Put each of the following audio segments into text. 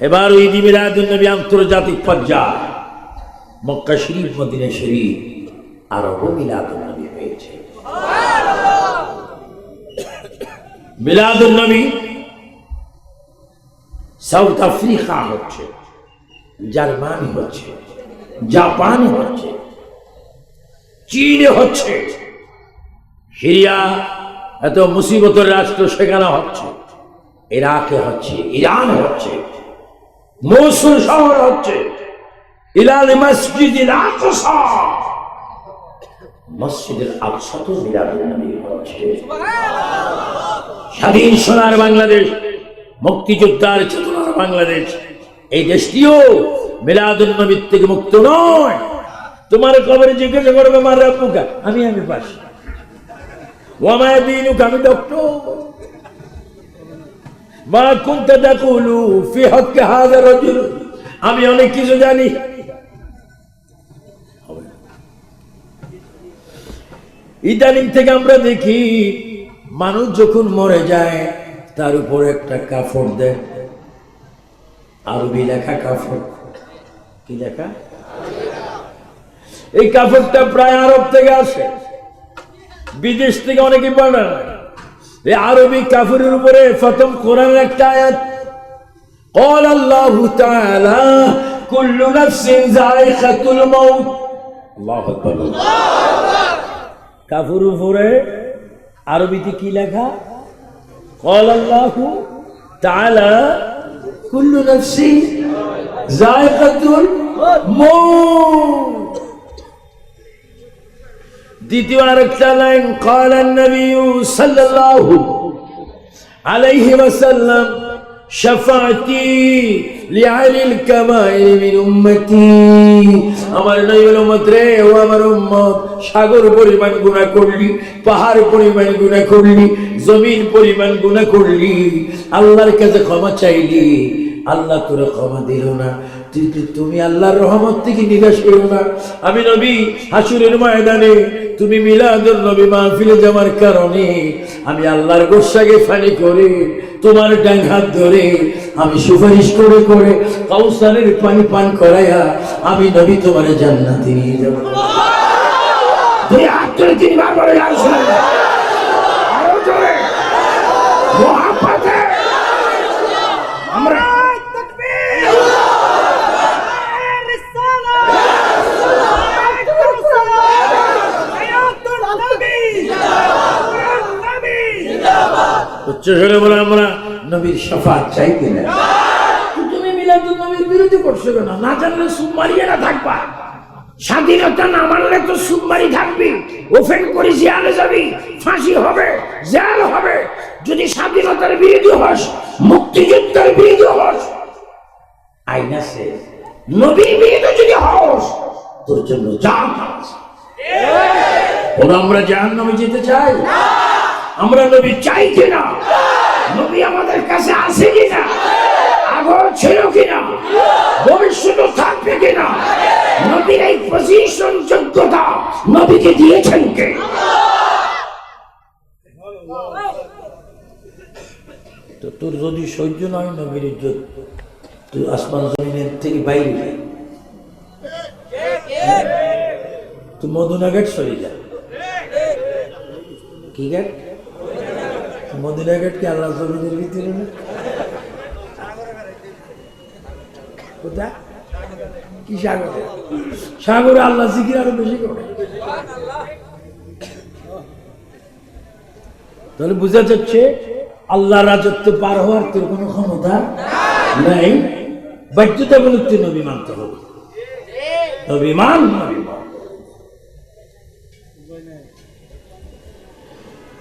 এবার ঈদ মিলাদুল নবী আন্তর্জাতিক পর্যায়ে মক্কা শরীফ, মদিনা শরীফ, আরবও মিলাদুলনবী হয়েছে। মিলাদুল নবী সাউথ আফ্রিকা হচ্ছে, জার্মানি হচ্ছে জাপান হচ্ছে, চীনে হচ্ছে। সিরিয়া, এত মুসিবতের রাষ্ট্র সেখানে হচ্ছে, ইরাকে হচ্ছে, ইরান হচ্ছে। মৌসুল শহর হচ্ছে ইলাল মসজিদ আকসা। মসজিদের আকসা তো হচ্ছে। স্বাধীন সোনার বাংলাদেশ, মুক্তিযোদ্ধার চেতনার বাংলাদেশ। এই দেশটিও মিলাদুল নবীর থেকে মুক্ত নয়। তোমার কবরে জিজ্ঞাসা করবে, মার রাব্বুকা? আমি আমি পাস ওয়ামায় দিনুক, আমি ডক্টর মা কুনতা তাকুলু ফি আমি অনেক কিছু জানি। ইদানিং থেকে আমরা দেখি, মানুষ যখন মরে যায়, তার উপর একটা কাফড় দেয়। আরবি লেখা কাফড়। কি লেখা? এই কাপড়টা প্রায় আরব থেকে আসে। বিদেশ থেকে অনেকে বানায়। এই আরবি কাপড়ের উপরে প্রথম কোরআন একটা আয়াত قال الله تعالى كل نفس ذائقة الموت الله أكبر কাপড়ের উপরে আরবিতে কি লেখা قال الله تعالى كل نفس ذائقة الموت দ্বিতীয় আরেকটা লাইন কালান নবী সাল্লাল্লাহু আলাইহি ওয়াসাল্লাম, শাফাতি লিআলিল কামাইল মিন উম্মতি। আমার নবী উম্মত রে, ও আমার উম্মত, সাগর পরিমাণ গুনাহ করলি, পাহাড় পরিমাণ গুনাহ করলি, জমিন পরিমাণ গুনাহ করলি। আল্লাহর কাছে ক্ষমা চাইলি, আল্লাহ তোরে ক্ষমা দিল না। তুমি আল্লাহর রহমত থেকে নিরাশ হইও না। আমি নবী হাসুরের ময়দানে, তুমি মিলাদুল নবী মাহফিলে যাওয়ার কারণে আমি আল্লাহর গোসাকে ফানি করে, তোমার ডান হাত ধরে আমি সুপারিশ করে করে কাউসারের পানি পান করাইয়া আমি নবী তোমার জান্নাতে নিয়ে যাব। দুই হাত ধরে তিনবার বলে ইয়া রাসূলুল্লাহ। আরও জোরে মোহাব্বতে আমরা উচ্চ স্বরে বলে আমরা নবীর সফাত চাই কিনা তুমি মিলাদুল নবীর বিরোধী করছ কেন? না জানলে সুমারিয়ে না থাকবা। স্বাধীনতা না মানলে তো সুমারি থাকবি। ওফেন করে জেলে যাবি। ফাঁসি হবে জেল হবে। যদি স্বাধীনতার বিরোধী হস মুক্তিযুদ্ধের বিরোধী হস আইন আছে। নবীর বিরোধী যদি হস তোর জন্য জান আছে। ওরা আমরা জাহান নামে যেতে চাই? আমরা নবী চাই কিনা? নবী আমাদের কাছে আছে কিনা? আগর ছিল কিনা? ভবিষ্যতে থাকবে কিনা? নবীর এই পজিশন যোগ্যতা নবীকে দিয়েছেন কে? তো তোর যদি সহ্য নয় নবীর ইজ্জত, তুই আসমান জমিনের থেকে বাইরে। তুই মদুনা গেট সরে যা। কি গেট মদিনা গেট কি আল্লাহ জমিনের ভিতরে কোথায়? কি সাগরে? সাগরে আল্লাহ জিকির আরও বেশি করে। তাহলে বোঝা যাচ্ছে আল্লাহ রাজত্ব পার হওয়ার তোর কোনো ক্ষমতা নাই। বাধ্যতামূলক তুই নবী মানতে হবে। নবী মান।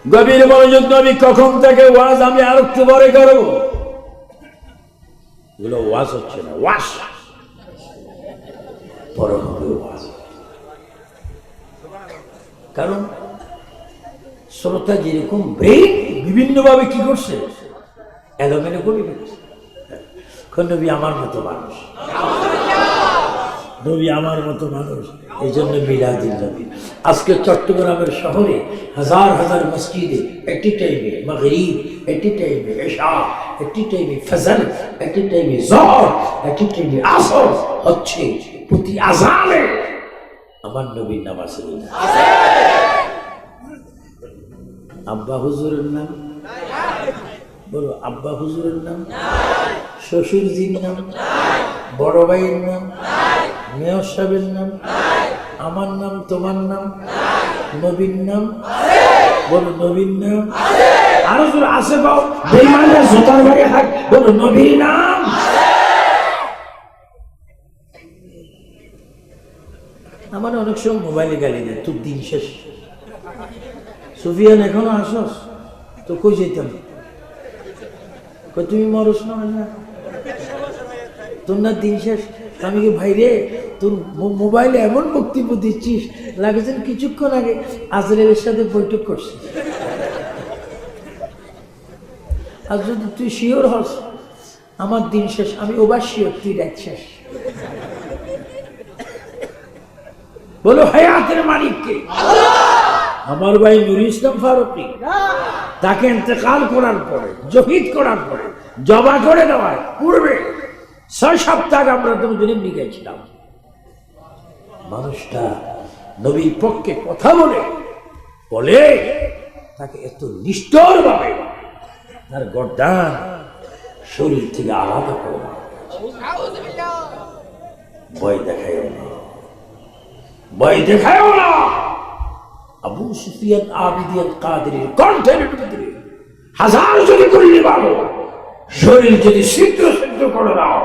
গভীর মনোযোগ নবী, কখন থেকে ওয়াজ আমি আর একটু পরে করব? এগুলো ওয়াজ হচ্ছে না, ওয়াজ। পরে ওয়াজ। কারণ শ্রোতা যেরকম ব্রেক বিভিন্নভাবে কি করছে? এলোমেলো করে ফেলছে নবী আমার মতো মানুষ। নবী আমার মতো মানুষ এই জন্য মিলাদিন নবী। আজকে চট্টগ্রামের শহরে হাজার হাজার মসজিদে, একটি টাইমে মগরিব, একটি টাইমে এশা, একটি টাইমে ফজল একটি টাইমে জহর, একটি টাইমে আসর হচ্ছে প্রতি আজানে আমার নবীর নাম আছে আব্বা হুজুরের নাম? বলো, আব্বা হুজুরের নাম? শ্বশুরজির নাম? বড় ভাইয়ের নাম? মেয়র সাহেবের নাম? আমার নাম, তোমার নাম? নবীর নাম? বলো নবীর নাম? আরও জোর আসে পাও বলো নবীর নাম? আমার অনেক সময় মোবাইলে গালি দেয়। তোর দিন শেষ। সুফিয়ান, এখনও আসস? তো কই যেতাম তুমি মরস না তোর না দিন শেষ? আমি কি ভাই রে তোর মোবাইলে এমন বক্তব্য দিচ্ছিস, লাগেছেন কিছুক্ষণ আগে আজরের সাথে বৈঠক করছিস আর যদি তুই শিওর হস, আমার দিন শেষ, আমি ওবার শিওর, তুই রাত শেষ। বলো, হায়াতের মালিককে আমার ভাই নুর ইসলাম ফারুকি, তাকে ইন্তেকাল করার পরে, জহিদ করার পরে, জবা করে দেওয়ার পূর্বে ছয় সপ্তাহ আমরা তুমি দিন গেছিলাম। মানুষটা নবীর পক্ষে কথা বলে বলে, তাকে এত নিষ্ঠর ভাবে তার গর্দান শরীর থেকে আলাদা করে ভয় দেখায় ভয় দেখায় না। আবু সুফিয়ান আবিদিয়ান ভিতরে হাজার যদি করলে ভালো শরীর যদি ছিদ্র ছিদ্র করে দাও,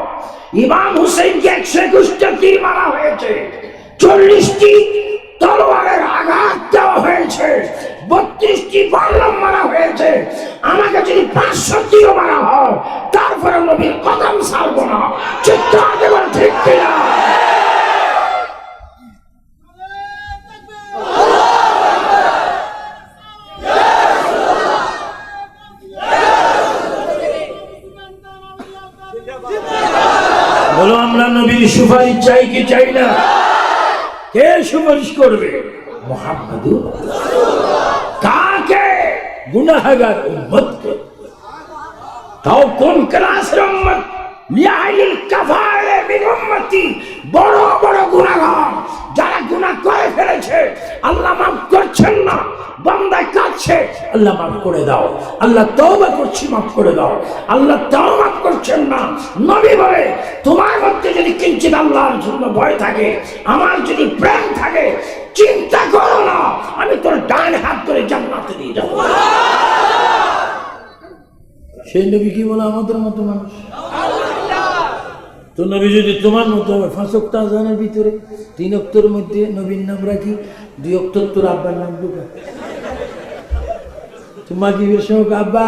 ইমাম হুসেনকে একশো একুশটা তীর মারা হয়েছে? চল্লিশটি তলোয়ারের আঘাত দেওয়া হয়েছে, বত্রিশটি বাল্লাম মারা হয়েছে। আমাকে যদি পাঁচশো তীর মারা হয় তারপরে নবীর কদম ছাড়বো না। চিৎকার দেবার ঠিক কিনা? বলো, আমরা নবীর সুপারিশ চাই কি চাই না? কে সুপারিশ করবে? মোহাম্মদ কাকে? গুনাহগার উম্মত তাও কোন ক্লাসের উম্মত? লিয়াইল কাফারে মিন উম্মতি। বড় বড় গুনাহগার। গুনাহ করে ফেলেছে। আল্লাহ মাফ করছেন না। বান্দায় কাঁদছে। আল্লাহ মাফ করে দাও। আল্লাহ তওবা করছি, মাফ করে দাও। আল্লাহ তাও মাফ করছেন না। নবী বলে, তোমার মধ্যে যদি কিঞ্চিত আল্লাহর জন্য ভয় থাকে, আমার যদি প্রেম থাকে, চিন্তা করো না। আমি তোর ডান হাত ধরে জান্নাতে দিয়ে যাব। সেই নবী কি বলে? আমাদের মতো মানুষ। তো নবী যদি তোমার মতো হবে অক্ট আজানের ভিতরে, তিন অক্টর মধ্যে নবীর নাম রাখি, দুই অক্টর তোর আব্বার নাম ঢুকা। তোমার কি শোক আব্বা,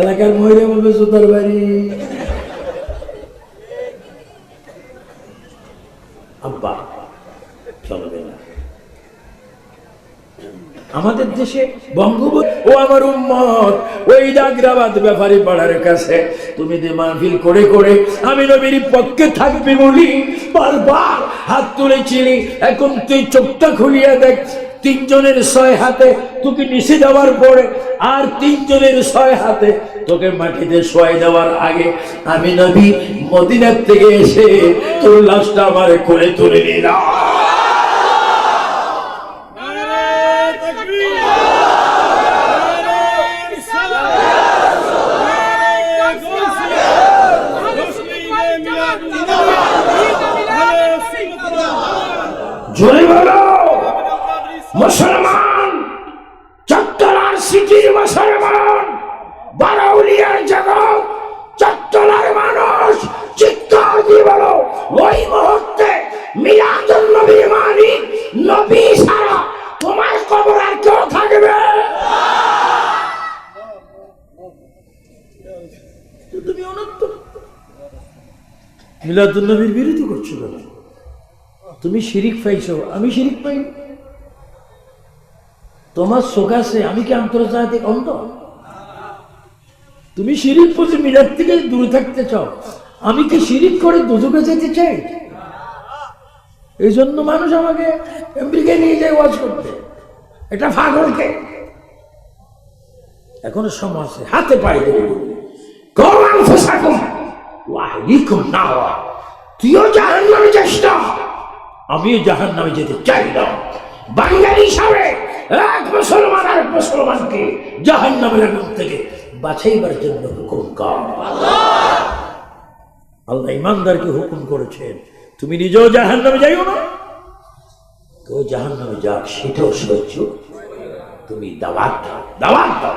এলাকার মহিলা বলবে সুতার বাড়ি। আব্বা আমাদের দেশে বঙ্গবন্ধু, ও আমার উম্মত, ওই জাগরাবাদ ব্যাপারী পাড়ার কাছে। তুমি যে মাহফিল করে করে আমি নবীর পক্ষে থাকবি বলি, বারবার হাত তুলেছিলি, এখন তুই চোখটা খুলিয়া দেখ, তিনজনের ছয় হাতে তোকে নিচে দেওয়ার পরে আর তিনজনের ছয় হাতে তোকে মাটিতে শোয়াই দেওয়ার আগে আমি নবী মদিনার থেকে এসে তোর লাশটা আমার করে তুলে নিলাম। মুসলমান চট্টলার সিটির মুসলমান, বারাউলিয়ার জগৎ চট্টলার মানুষ, চিৎকার দিয়ে বলো, ওই মুহূর্তে মিলাদুল নবী মানি নবী সারা তোমার কবর আর থাকবে মিলাদুল নবীর বিরোধী করছ কেন? তুমি শিরিক পাইছো, আমি শিরিক পাই তোমার শোক আছে আমি কি আন্তর্জাতিক অন্ধ? তুমি শিরিক পুজো মিলার থেকে দূরে থাকতে চাও। আমি কি শিরিক করে দুজকে যেতে চাই? এই জন্য মানুষ আমাকে আমেরিকায় নিয়ে যায় ওয়াজ করতে। এটা ফাগলকে এখনও আছে, হাতে পায়ে দেবে গৌরাং ফোসাকুম ওয়াহিকুম না তুইও জাহান নামে চেষ্টা আমিও জাহান নামে যেতে চাই না। বাঙালি হিসাবে এক মুসলমান আর মুসলমানকে জাহান নামের আগুন থেকে বাছাইবার জন্য হুকুম কর। আল্লাহ। ইমানদারকে হুকুম করেছেন, তুমি নিজেও জাহান নামে যাইও না। কেউ জাহান নামে যাক, সেটাও সহ্য। তুমি দাও, দাওয়াত দাও।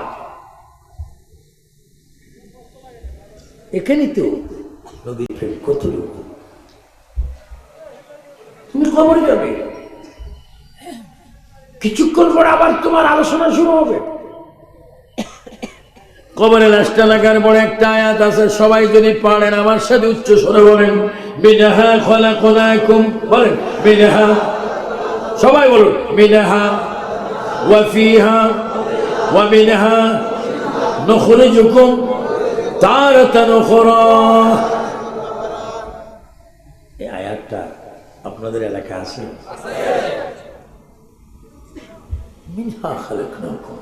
এখানে তো নবীর প্রেম কতটুকু? তুমি খবর যাবে কিছুক্ষণ পর আবার তোমার আলোচনা শুরু হবে। কবরে লাশটা লাগার পরে একটা আয়াত আছে, সবাই যদি পারেন আমার সাথে উচ্চ স্বরে বলেন, বিনাহা খোলা খোলা কুম বলেন, বিনাহা সবাই বলুন, বিনাহা ওয়াফিহা ওয়ামিনহা নখরিজুকুম তারাতান উখরা এই আপনাদের এলাকা আছে মিনহা খালাকনাকুম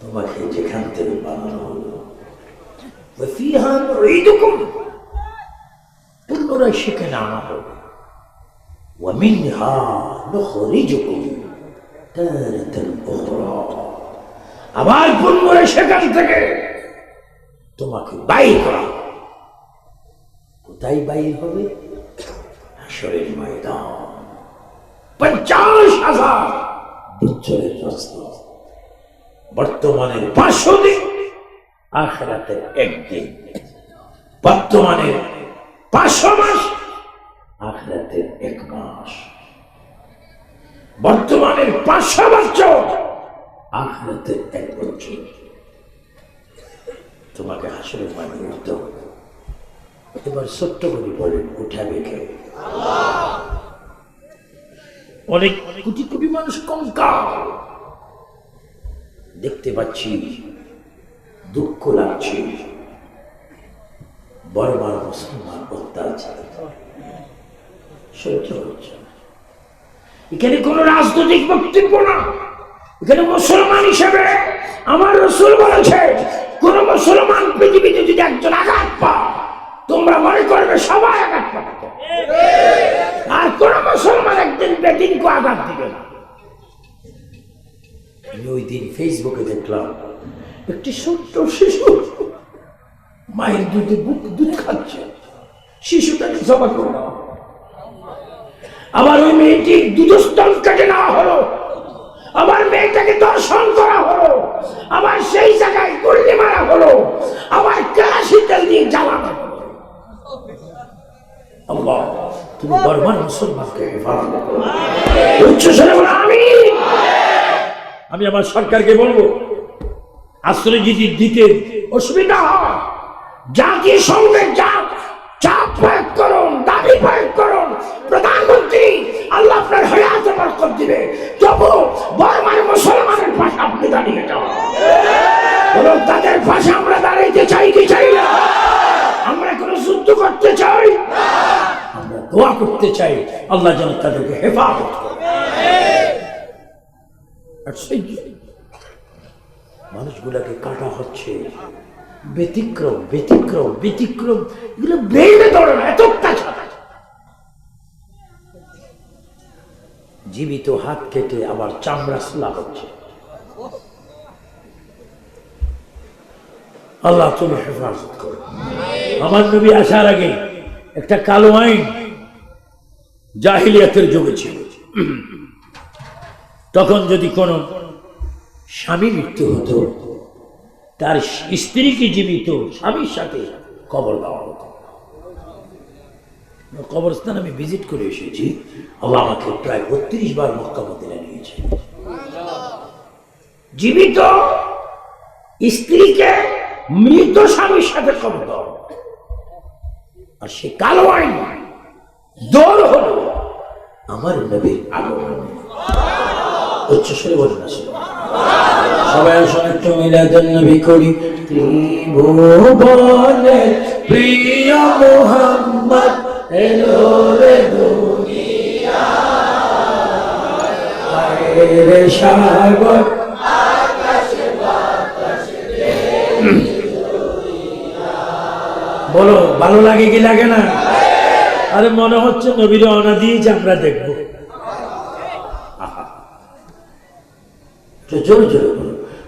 তোমাকে যেখান থেকে বানানো হলো ওয়াফিহা নুঈদুকুম পুনরায় সেখানে আনা হবে ومنها نخرجكم تارة أخرى আবার পুনরায় সেখান থেকে তোমাকে বাইর করা হবে। কোথায় বাইর হবে হাসরের ময়দান। পঞ্চাশ হাজার বছরের রাস্তা। বর্তমানের পাঁচশো দিন একদিন। বর্তমানের পাঁচশো মাস আখরাতের এক মাস। বর্তমানের পাঁচশো বছর আখরাতের এক বছর। তোমাকে হবে। এবার ছোট্ট করে বলেন উঠাবে কে অনেক কোটি কোটি মানুষ কঙ্কাল দেখতে পাচ্ছি, দুঃখ লাগছে। বর্মার মুসলমান অত্যাচার সহ্য হচ্ছে এখানে কোন রাজনৈতিক বক্তব্য না। এখানে মুসলমান হিসেবে আমার রসুল বলেছে, কোন মুসলমান পৃথিবীতে যদি একজন আঘাত পা তোমরা মনে করবে সবাই আঘাত পাবে। আর কোন মুসলমান একদিন বেদিনকে আঘাত দিবে না। ওই দিন ফেসবুকে দেখলাম, একটি ছোট্ট শিশু মায়ের দুধে বুক দুধ খাচ্ছে। শিশুটাকে জমা করে দেওয়া আবার ওই মেয়েটি দুধস্তন কেটে নেওয়া হলো। আবার মেয়েটাকে দর্শন করা হলো। আবার সেই জায়গায় গুল্লি মারা হলো। আবার ক্লাসিক্যাল দিয়ে জ্বালানো হলো। আল্লাহ তুমি বর্মান মুসলমানকে হেফাজত উচ্চ স্বরে বলো আমি আমি আমার সরকারকে বলব আশ্রয় যদি দিতে অসুবিধা হয়। জাতীয় সঙ্গে যা চাপ প্রয়োগ করুন দাবি প্রয়োগ করুন। প্রধানমন্ত্রী আল্লাহ আপনার হয়াত বরকত দিবে। তবু বর্মার মুসলমানের পাশে আপনি দাঁড়িয়ে বলুন তাদের পাশে আমরা দাঁড়াইতে চাই কি চাই না? আমরা কোনো যুদ্ধ করতে চাই আমরা দোয়া করতে চাই, আল্লাহ যেন তাদেরকে হেফাজত মানুষগুলাকে কাটা হচ্ছে, ব্যতিক্রম ব্যতিক্রম ব্যতিক্রম, এগুলো ব্রেনে ধরে না, এত অত্যাচার। জীবিত হাত কেটে আবার চামড়া সোলা হচ্ছে। আল্লাহ তুমি হেফাজত করো। আমার নবী আসার আগে একটা কালো আইন জাহিলিয়াতের যুগে ছিল। তখন যদি কোনো স্বামী মৃত্যু হতো, তার স্ত্রীকে জীবিত স্বামীর সাথে কবর দেওয়া হতো। কবরস্থান আমি ভিজিট করে এসেছি। আল্লাহ আমাকে প্রায় বত্রিশ বার মক্কা মদিনা নিয়েছে জীবিত স্ত্রীকে মৃত স্বামীর সাথে দেওয়া আর সে কালো আইন দৌড় হলো আমার নবীর আগমন। আসলে সবাই একটু মিলাদের নবী করি। ত্রিভুবনের প্রিয় মোহাম্মদ এলো রে দুনিয়া। রে সাগর বলো, ভালো লাগে কি লাগে না? আরে মনে হচ্ছে নবীর অনা দিয়েছে আমরা দেখব। জোরে জোরে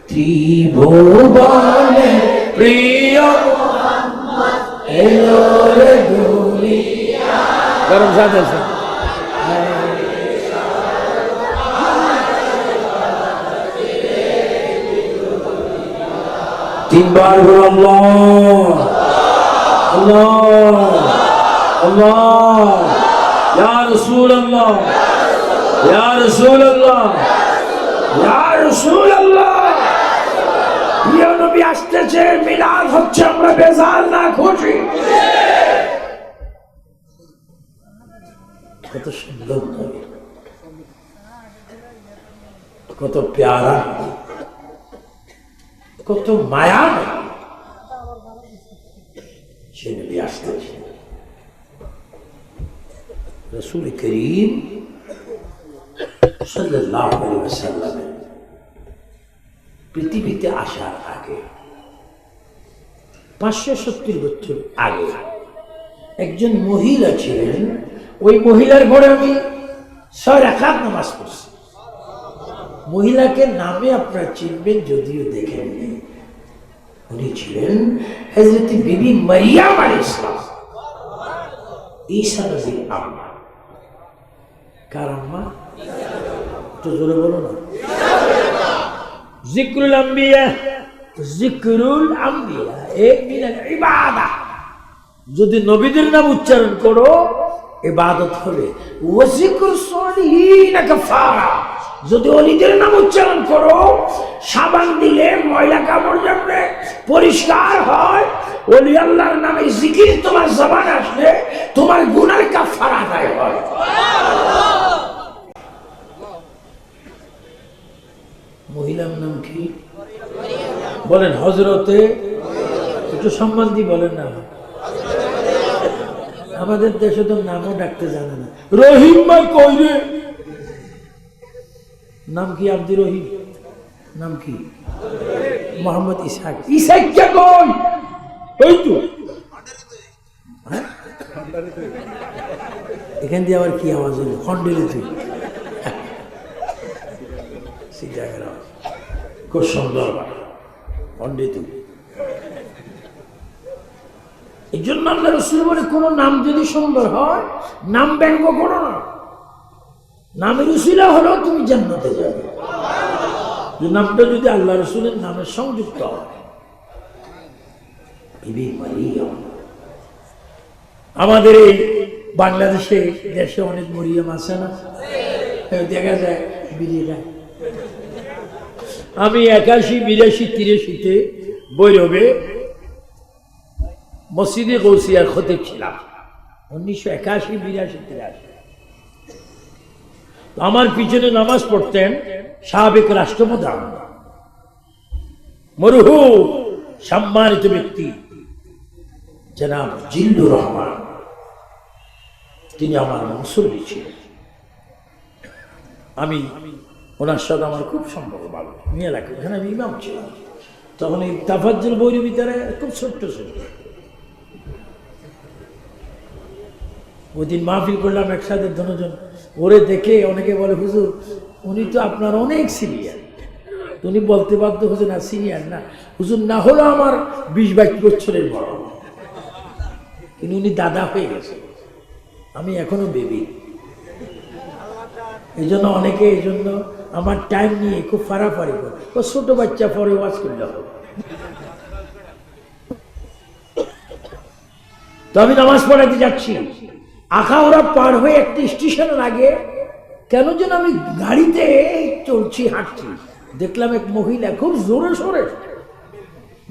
ত্রিভুবনে প্রিয় তিনবার বলো আল্লাহ ইয়া রাসূলুল্লাহ ইয়া রাসূলুল্লাহ ইয়া রাসূলুল্লাহ। প্রিয় নবী আসতেছে, মিলাদ হচ্ছে, আমরা বেজার না খুশি। কত সুন্দর কত প্যারা। কত মায়া সে নবী আসতেছে রসুল করিম সাল্লাল্লাহু আলাইহি ওয়াসাল্লামের পৃথিবীতে আসার আগে পাঁচশো সত্তর বছর আগে একজন মহিলা ছিলেন। ওই মহিলার ঘরে আমি ছয় রাখাত নামাজ পড়ছি। মহিলাকে নামে আপনারা চিনবেন যদিও দেখেননি উনি ছিলেন হজরত বিবি মারিয়াম আলী ইসলাম নবীর আম্মা। কার একটু জোরে বলো না। জিক্রুল আম্বিয়া জিক্রুল আম্বিয়া এক মিনাল ইবাদা। যদি নবীদের নাম উচ্চারণ করো, ইবাদত হবে। ওয়াজিকুর সলিহিন কাফারা। যদি অলিদের নাম উচ্চারণ করো, সাবান দিলে ময়লা কাপড় যাবে পরিষ্কার হয়, অলি আল্লাহর নামে জিকির তোমার জবান আসলে তোমার গুনার কাফারা হয়। মহিলার নাম কি? বলেন হজরতে একটু সম্মান দিয়ে বলেন না। আমাদের দেশে তো নামও ডাকতে জানে না। রহিম মা কই রে? নাম কি আব্দুর রহিম? নাম কি? মোহাম্মদ ইসাক ইসাক কে কই? ওই তো। হ্যাঁ? এখান দিয়ে আবার কি আওয়াজ হলো? খন্ডেলে তুই সিদ্ধাগের আওয়াজ খুব সুন্দর পণ্ডিত এই জন্য আল্লাহ রসুল বলে, কোনো নাম যদি সুন্দর হয়, নাম ব্যঙ্গ করো না। নামের উসিলা হলেও তুমি জান্নাতে যাবে। নামটা যদি আল্লাহ রসুলের নামের সংযুক্ত হয়। আমাদের এই বাংলাদেশে দেশে অনেক মরিয়াম আছে না? দেখা যায় বিরিয়ে আমি একাশি, বিরাশি, তিরাশিতে বৈরবে মসজিদে গৌসিয়ার খতে ছিলাম। উনিশশো একাশি, বিরাশি, তিরাশি। আমার পিছনে নামাজ পড়তেন সাবেক রাষ্ট্রপ্রধান। মরুহু সম্মানিত ব্যক্তি, জনাব জিল্লুর রহমান। তিনি আমার মুসল্লি ছিলেন। আমি ওনার সাথে আমার খুব সম্পর্ক ভালো। মেয়ে এলাকা ওখানে আমি ইমাম ছিলাম। তখন এই তাফাজ্জুল বৈরি ভিতরে খুব ছোট্ট ছোট্ট ওই দিন মাহফিল করলাম একসাথে দুজন। ওরে দেখে অনেকে বলে, হুজুর, উনি তো আপনার অনেক সিনিয়র উনি বলতে বাধ্য, হুজুর, না সিনিয়র না। হুজুর, না হলো আমার বিশ বাইশ বছরের বড়। কিন্তু উনি দাদা হয়ে গেছে। আমি এখনও বেবি এই জন্য অনেকে এই জন্য আমার টাইম নিয়ে খুব ফারাফারি করে। ও ছোট বাচ্চা, পরে ওয়াজ করলে হবে তো আমি নামাজ পড়াতে যাচ্ছি। আঁকা ওরা পার হয়ে একটি স্টেশনের আগে কেন যেন আমি গাড়িতে চলছি হাঁটছি। দেখলাম এক মহিলা খুব জোরে সোরে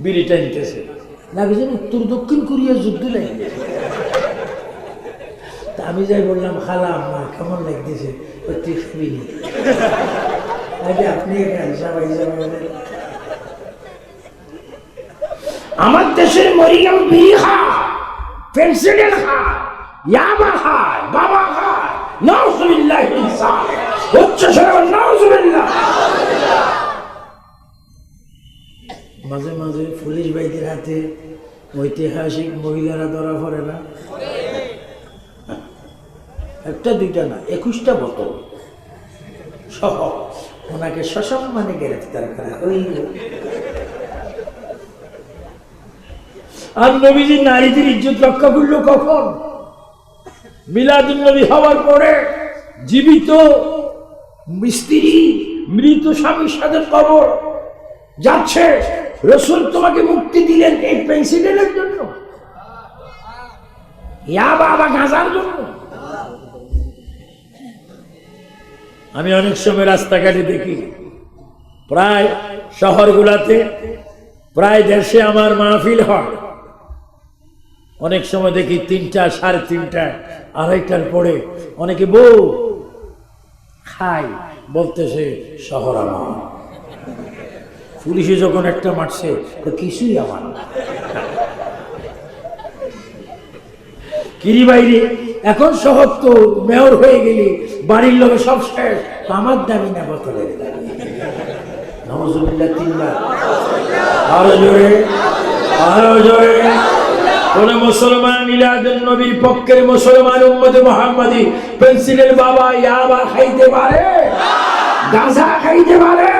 বিড়ি টানতেছে লাগে যেন উত্তর দক্ষিণ কোরিয়া যুদ্ধ লেগে গেছে। তা আমি যাই বললাম, খালা আম্মা, কেমন লাগতেছে? আপনি আমার দেশের মরিয়াম বিড়ি খায় ইয়াবা খায় বাবা নাউজুবিল্লাহ উচ্চ নাউজুবিল্লাহ। মাঝে মাঝে পুলিশ ভাইদের হাতে ঐতিহাসিক মহিলারা ধরা পড়ে না? একটা দুইটা না, একুশটা বোতল। সহ, ওনাকে সসম্মানে গ্রেফতার করা হইল। আর নবীজি নারীদের ইজ্জত রক্ষা করল কখন? মিলাদুল নবী হওয়ার পরে জীবিত স্ত্রী, মৃত স্বামীর সাথে কবর যাচ্ছে। রসুল তোমাকে মুক্তি দিলেন এই পেন্সিলের জন্য। ইয়া বাবা গাঁজার জন্য। আমি অনেক সময় রাস্তাঘাটে দেখি। প্রায় শহরগুলাতে, প্রায় দেশে আমার মাহফিল হয়। অনেক সময় দেখি তিনটা, সাড়ে তিনটা, আড়াইটার পরে অনেকে বউ, খাই, বলতেছে, শহর আমার। পুলিশে যখন একটা মারছে, তো কিছুই আমার না। কিরি বাইরে এখন শহর তো মেয়র হয়ে গেলি, বাড়ির লোকে সব শেষ আমার দামি না, বোতলের দামি তিনবার। আরও জোরে আরও জোরে। কোন মুসলমান মিলাদুন নবীর পক্ষের মুসলমান উম্মত মুহাম্মাদি, পেন্সিলের বাবা ইয়াবা খাইতে পারে, গাঁজা খাইতে পারে,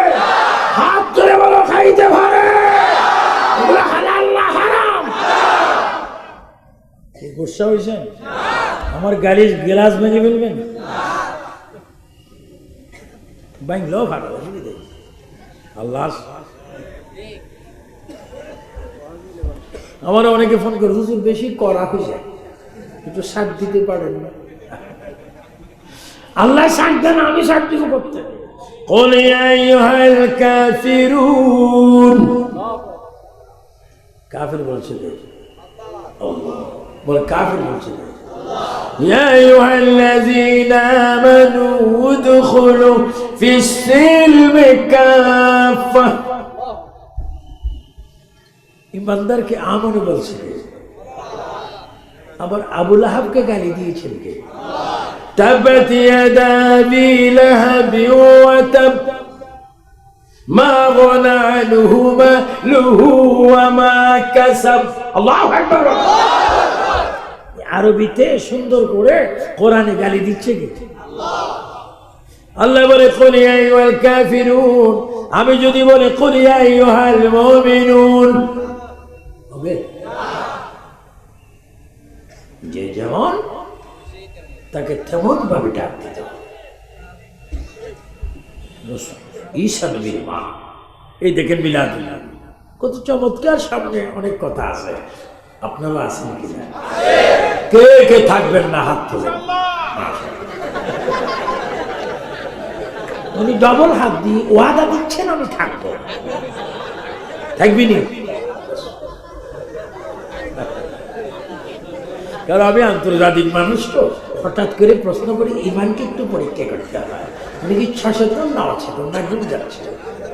হাত ধরে বলো খাইতে পারে। গুসা হয়েছেন? আমার গাড়ির গ্লাস ভেঙে ফেলবেন ভাঙলেও ভালো অসুবিধা নেই। আল্লাহ আমার অনেকে ফোন করে হুজুর বেশি করা হয়েছে একটু সাথ দিতে পারেন না আল্লাহ সাথ দেন আমি সাথ দিব করতে قل يا أيها الكافرون কাফির বলছে যে। আল্লাহ। বলে কাফির বলছে যে। يا أيها الذين آمنوا ادخلوا في السلم كافة ইমানদারকে আমন বলছে কে? আবার আবুল আহাবকে গালি দিয়েছেন কে تبت يدا ابي لهب وتب ما غنى عنه ماله وما كسب الله اكبر আরবিতে সুন্দর করে কোরআনে গালি দিচ্ছে কি? আল্লাহ বলে কাফিরুন। আমি যদি বলে মুমিনুন। হবে? যে যেমন তাকে তেমন ভাবে ডাক দিতে ঈসা মা, এই দেখেন মিলাদ কত চমৎকার সামনে অনেক কথা আছে। আপনারা আছেন কিনা? কে কে থাকবেন না হাত তুলে? উনি ডবল হাত দিয়ে ওয়াদা দিচ্ছেন, আমি থাকব। থাকবি নি কারণ আমি আন্তর্জাতিক মানুষ তো। হঠাৎ করে প্রশ্ন করি, ইমানকে একটু পরীক্ষা করতে হয়। উনি কি সচেতন না অচেতন? না ঘুরে যাচ্ছে